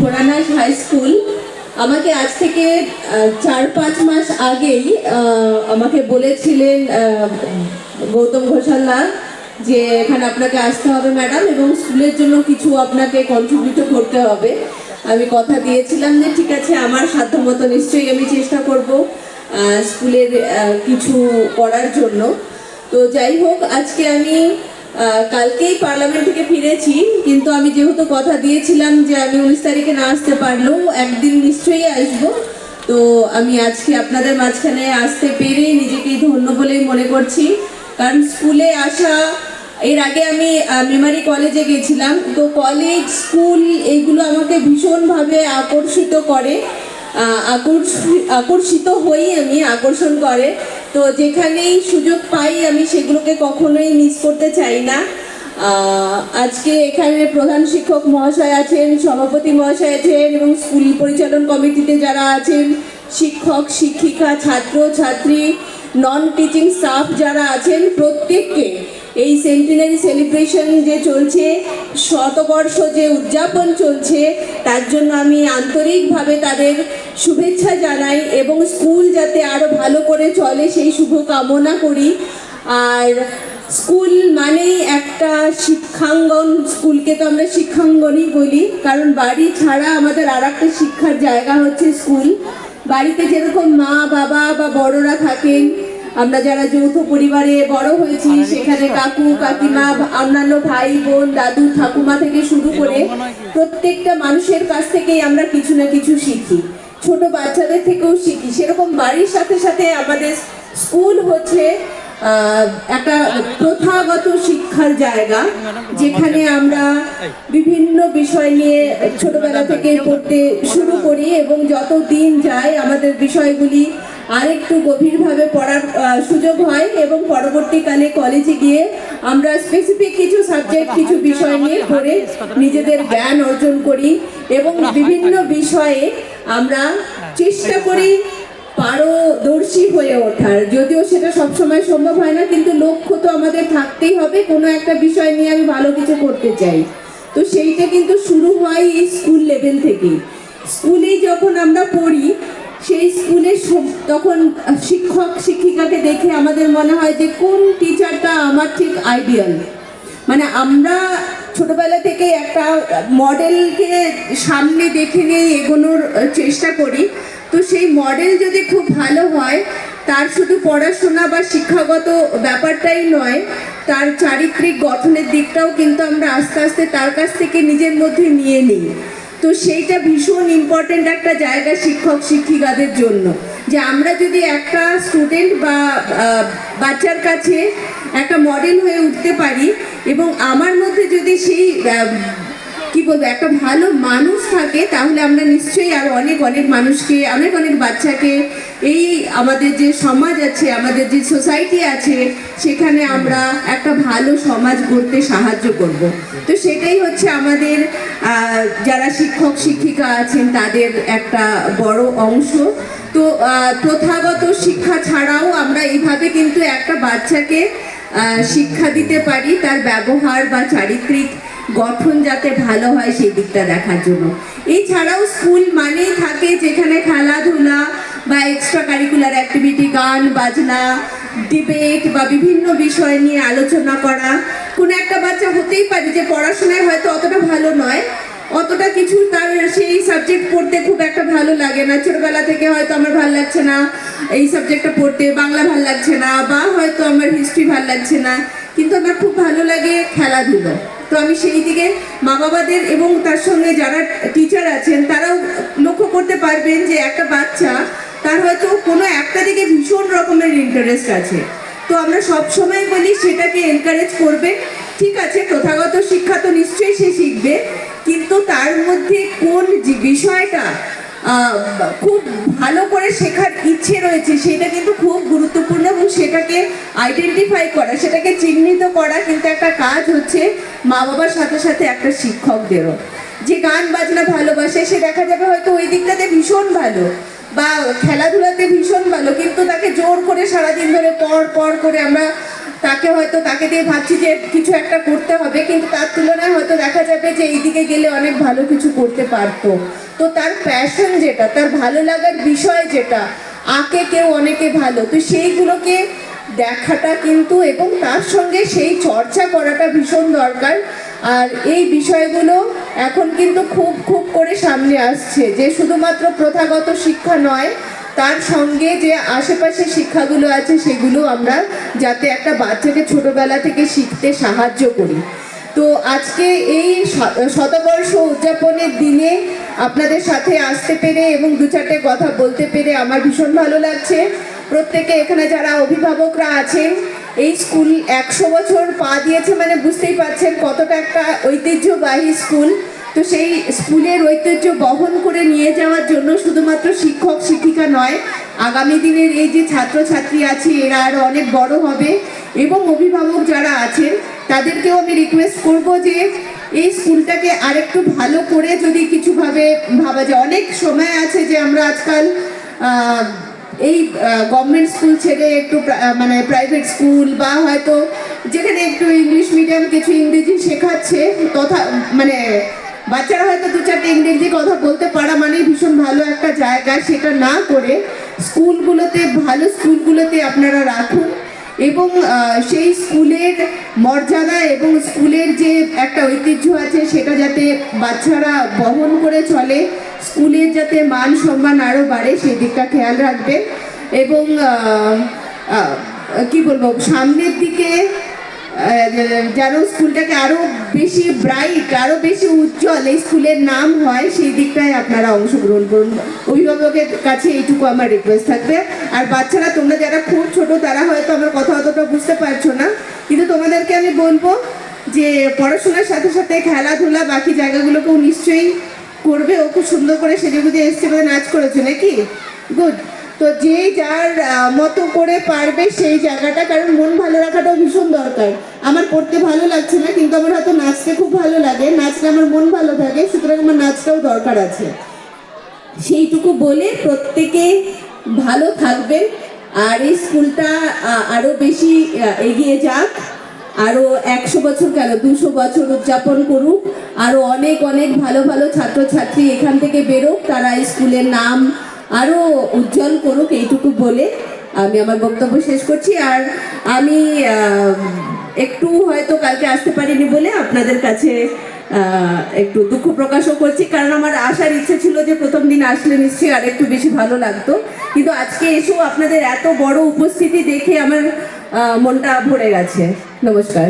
ভোলানাস high school, আমাকে আজ থেকে চার পাঁচ মাস আগেই আমাকে বলেছিলেন গৌতম ঘোষাল্লা যে এখানে আপনাকে আসতে হবে ম্যাডাম এবং স্কুলের জন্য কিছু আপনাকে কন্ট্রিবিউট করতে হবে। আমি কথা দিয়েছিলাম যে, ঠিক আছে, আমার সাধ্যমতো নিশ্চয়ই আমি চেষ্টা করব স্কুলের কিছু করার জন্য। তো যাই হোক, আজকে আমি কালকেই পার্লামেন্ট থেকে ফিরেছি, কিন্তু আমি যেহেতু কথা দিয়েছিলাম যে আমি উনিশ তারিখে না আসতে পারলেও একদিন নিশ্চয়ই আসব, তো আমি আজকে আপনাদের মাঝখানে আসতে পেরে নিজেকেই ধন্য বলেই মনে করছি। কারণ স্কুলে আসা, এর আগে আমি মেমারি কলেজে গেছিলাম, তো কলেজ, স্কুল এইগুলো আমাকে ভীষণভাবে আকর্ষিত করে। আকর্ষিত হই আমি আকর্ষণ করে। তো যেখানেই সুযোগ পাই, আমি সেগুলোকে কখনোই মিস করতে চাই না। আজকে এখানে প্রধান শিক্ষক মহাশয় আছেন, সভাপতি মহাশয় আছেন এবং স্কুল পরিচালন কমিটিতে যারা আছেন, শিক্ষক, শিক্ষিকা, ছাত্র, ছাত্রী নন টিচিং স্টাফ যারা আছেন, প্রত্যেককে এই সেন্টিনারি সেলিব্রেশন যে চলছে, শতবর্ষ যে উদযাপন চলছে, তার জন্য আমি আন্তরিকভাবে তাদের শুভেচ্ছা জানাই এবং স্কুল যাতে আরও ভালো করে চলে সেই শুভ কামনা করি। আর স্কুল মানেই একটা শিক্ষাঙ্গন, স্কুলকে তো আমরা শিক্ষাঙ্গনই বলি, কারণ বাড়ি ছাড়া আমাদের আর একটা শিক্ষার জায়গা হচ্ছে স্কুল। বাড়িতে যেরকম মা, বাবা বা বড়রা থাকেন আমরা যারা যৌথ পরিবারে বড় হয়েছি সেখানে কাকু কাকিমা অন্যান্য ভাই বোন দাদু ঠাকুমা থেকে শুরু করে প্রত্যেকটা মানুষের কাছ থেকেই আমরা কিছু না কিছু শিখি। ছোট বাচ্চাদের থেকেও শিখি। সেরকম বাড়ির সাথে সাথে আমাদের স্কুল হচ্ছে একটা প্রথাগত শিক্ষার জায়গা যেখানে আমরা বিভিন্ন বিষয় নিয়ে ছোটবেলা থেকে পড়তে শুরু করি এবং যত দিন যায় আমাদের বিষয়গুলি আরেকটু গভীরভাবে পড়ার সুযোগ হয় এবং পরবর্তীকালে কলেজে গিয়ে আমরা স্পেসিফিক কিছু সাবজেক্ট কিছু বিষয় নিয়ে পড়ে নিজেদের জ্ঞান অর্জন করি এবং বিভিন্ন বিষয়ে আমরা চেষ্টা করি পারদর্শী হয়ে ওঠার। যদিও সেটা সবসময় সম্ভব হয় না কিন্তু লক্ষ্য তো আমাদের থাকতেই হবে কোনো একটা বিষয় নিয়ে আমি ভালো কিছু করতে চাই। তো সেইটা কিন্তু শুরু হয় এই স্কুল লেভেল থেকেই। স্কুলেই যখন আমরা পড়ি সেই স্কুলে তখন শিক্ষক, শিক্ষিকাকে দেখে আমাদের মনে হয় যে কোন টিচারটা আমার ঠিক আইডিয়াল মানে আমরা ছোটবেলা থেকে একটা মডেলকে সামনে দেখে নিয়ে এগোনোর চেষ্টা করি। তো সেই মডেল যদি খুব ভালো হয়, তার শুধু পড়াশোনা বা শিক্ষাগত ব্যাপারটাই নয়, তার চারিত্রিক গঠনের দিকটাও কিন্তু আমরা আস্তে আস্তে তার কাছ থেকে নিজের মধ্যে নিয়ে নিই। তো সেইটা ভীষণ ইম্পর্ট্যান্ট একটা জায়গা শিক্ষক শিক্ষিকাদের জন্য। যে আমরা যদি একটা স্টুডেন্ট বা বাচ্চার কাছে একটা মডেল হয়ে উঠতে পারি এবং আমার মধ্যে যদি সেই কি বলব, একটা ভালো মানুষ থাকে, তাহলে আমরা নিশ্চয়ই আর অনেক অনেক মানুষকে, অনেক অনেক বাচ্চাকে এই আমাদের যে সমাজ আছে, আমাদের যে সোসাইটি আছে, সেখানে আমরা একটা ভালো সমাজ গড়তে সাহায্য করব। তো সেটাই হচ্ছে আমাদের যারা শিক্ষক, শিক্ষিকা আছেন, তাদের একটা বড় অংশ। তো প্রথাগত শিক্ষা ছাড়াও আমরা এইভাবে কিন্তু একটা বাচ্চাকে শিক্ষা দিতে পারি, তার ব্যবহার বা চারিত্রিক গঠন যাতে ভালো হয় সেই দিকটা দেখার জন্য। এছাড়াও স্কুল মানেই থাকে যেখানে খেলাধুলা বা এক্সট্রা কারিকুলার অ্যাক্টিভিটি গান, বাজনা ডিবেট বা বিভিন্ন বিষয় নিয়ে আলোচনা করা। কোনো একটা বাচ্চা হতেই পারে যে পড়াশোনায় হয়তো অতটা ভালো নয়। অতটা কিছু তার সেই সাবজেক্ট পড়তে খুব একটা ভালো লাগে না। ছোটবেলা থেকে হয়তো আমার ভালো লাগছে না এই সাবজেক্টটা পড়তে, বাংলা ভালো লাগছে না বা হয়তো আমার হিস্ট্রি ভালো লাগছে না। কিন্তু আমার খুব ভালো লাগে খেলাধুলো। তো আমি সেই দিকে মা বাবাদের এবং তার সঙ্গে যারা টিচার আছেন, তারাও লক্ষ্য করতে পারবেন যে একটা বাচ্চা তার হয়তো কোনো একটা দিকে ভীষণ রকমের ইন্টারেস্ট আছে। তো আমরা সব সময় বলি সেটাকে এনকারেজ করবে। ঠিক আছে, প্রথাগত শিক্ষা তো নিশ্চয়ই সে শিখবে, কিন্তু তার মধ্যে কোন বিষয়টা খুব ভালো করে শেখার ইচ্ছে রয়েছে, সেটা কিন্তু খুব গুরুত্বপূর্ণ এবং সেটাকে আইডেন্টিফাই করা, সেটাকে চিহ্নিত করা কিন্তু একটা কাজ হচ্ছে মা বাবার সাথে সাথে একটা শিক্ষকদেরও। যে গান বাজনা ভালোবাসে, সে দেখা যাবে হয়তো ওই দিকটাতে ভীষণ ভালো। বা খেলাধুলাতে ভীষণ ভালো, কিন্তু তাকে জোর করে সারাদিন ধরে পর পর করে আমরা তাকে হয়তো, তাকে দিয়ে ভাবছি যে কিছু একটা করতে হবে, কিন্তু তার তুলনায় হয়তো দেখা যাবে যে এইদিকে গেলে অনেক ভালো কিছু করতে পারতো। তো তার প্যাশন যেটা, তার ভালো লাগার বিষয় যেটা, আঁকে কেউ অনেকে ভালো, তো সেইগুলোকে দেখাটা কিন্তু এবং তার সঙ্গে সেই চর্চা করাটা ভীষণ দরকার। আর এই বিষয়গুলো এখন কিন্তু খুব খুব করে সামনে আসছে, যে শুধুমাত্র প্রথাগত শিক্ষা নয়, তার সঙ্গে যে আশেপাশে শিক্ষাগুলো আছে সেগুলো আমরা যাতে একটা বাচ্চাকে ছোটবেলা থেকে শিখতে সাহায্য করি। তো আজকে এই শতবর্ষ উদযাপনের দিনে আপনাদের সাথে আসতে পেরে এবং দু চারটে কথা বলতে পেরে আমার ভীষণ ভালো লাগছে। প্রত্যেকে এখানে যারা অভিভাবকরা আছেন এই স্কুল একশো বছর পা দিয়েছে মানে বুঝতেই পারছেন কতটা একটা ঐতিহ্যবাহী স্কুল। তো সেই স্কুলের ঐতিহ্য বহন করে নিয়ে যাওয়ার জন্য শুধুমাত্র শিক্ষক, শিক্ষিকা নয়, আগামী দিনের এই যে ছাত্রছাত্রী আছে, এরা আরও অনেক বড় হবে এবং অভিভাবক যারা আছেন, তাদেরকেও আমি রিকোয়েস্ট করব যে এই স্কুলটাকে আরেকটু ভালো করে যদি কিছুভাবে ভাবা যায়। অনেক সময় আছে যে আমরা আজকাল এই গভর্নমেন্ট স্কুল ছেড়ে একটু মানে প্রাইভেট স্কুল বা হয়তো যেখানে একটু ইংলিশ মিডিয়াম কিছু ইংরেজি শেখাচ্ছে, তথা মানে বাচ্চারা হয়তো দু চারটে ইংরেজি কথা বলতে পারা মানে ভীষণ ভালো একটা জায়গা সেটা না করে স্কুলগুলোতে, ভালো স্কুলগুলোতে আপনারা রাখুন। এবং সেই স্কুলের মর্যাদা এবং স্কুলের যে একটা ঐতিহ্য আছে সেটা যাতে বাচ্চারা বহন করে চলে স্কুলের যাতে মান সম্মান আরও বাড়ে, সেই দিকটা খেয়াল রাখবেন। এবং কি বলব, সামনের দিকে যেন স্কুলটাকে আরও বেশি ব্রাইট আরও বেশি উজ্জ্বল এই স্কুলের নাম হয়, সেই দিকটায় আপনারা অংশগ্রহণ করুন। অভিভাবকের কাছে এইটুকু আমার রিকোয়েস্ট থাকবে। আর বাচ্চারা, তোমরা যারা খুব ছোট, তারা হয়তো আমার কথা অতটা বুঝতে পারছ না। কিন্তু তোমাদেরকে আমি বলব যে, পড়াশোনার সাথে সাথে খেলাধুলা, বাকি জায়গাগুলোকেও নিশ্চয়ই করবে, ও খুব সুন্দর করে সেজে গুজে এসছে বলে নাচ করেছে, নাকি? গুড তো যে যার মতো করে পারবে সেই জায়গাটা, কারণ মন ভালো রাখাটাও ভীষণ দরকার। আমার পড়তে ভালো লাগছে না, কিন্তু আমার হয়তো নাচতে খুব ভালো লাগে। নাচলে আমার মন ভালো থাকে, সুতরাং আমার নাচটাও দরকার আছে। সেইটুকু বলে প্রত্যেকে ভালো থাকবেন, আর এই স্কুলটা আরও বেশি এগিয়ে যাক। আরও একশো বছর কেন? দুশো বছর উদযাপন করুক। আরও অনেক অনেক ভালো ভালো ছাত্রছাত্রী এখান থেকে বেরোক, তারা স্কুলের নাম আরও উজ্জ্বল করুক, এইটুকু বলে আমি আমার বক্তব্য শেষ করছি। আর আমি একটু হয়তো কালকে আসতে পারিনি বলে আপনাদের কাছে একটু দুঃখ প্রকাশও করছি। কারণ আমার আসার ইচ্ছে ছিল যে প্রথম দিন আসলে নিশ্চয়ই আর একটু বেশি ভালো লাগতো। কিন্তু আজকে এসেও আপনাদের এত বড় উপস্থিতি দেখে আমার মনটা ভরে গেছে। নমস্কার।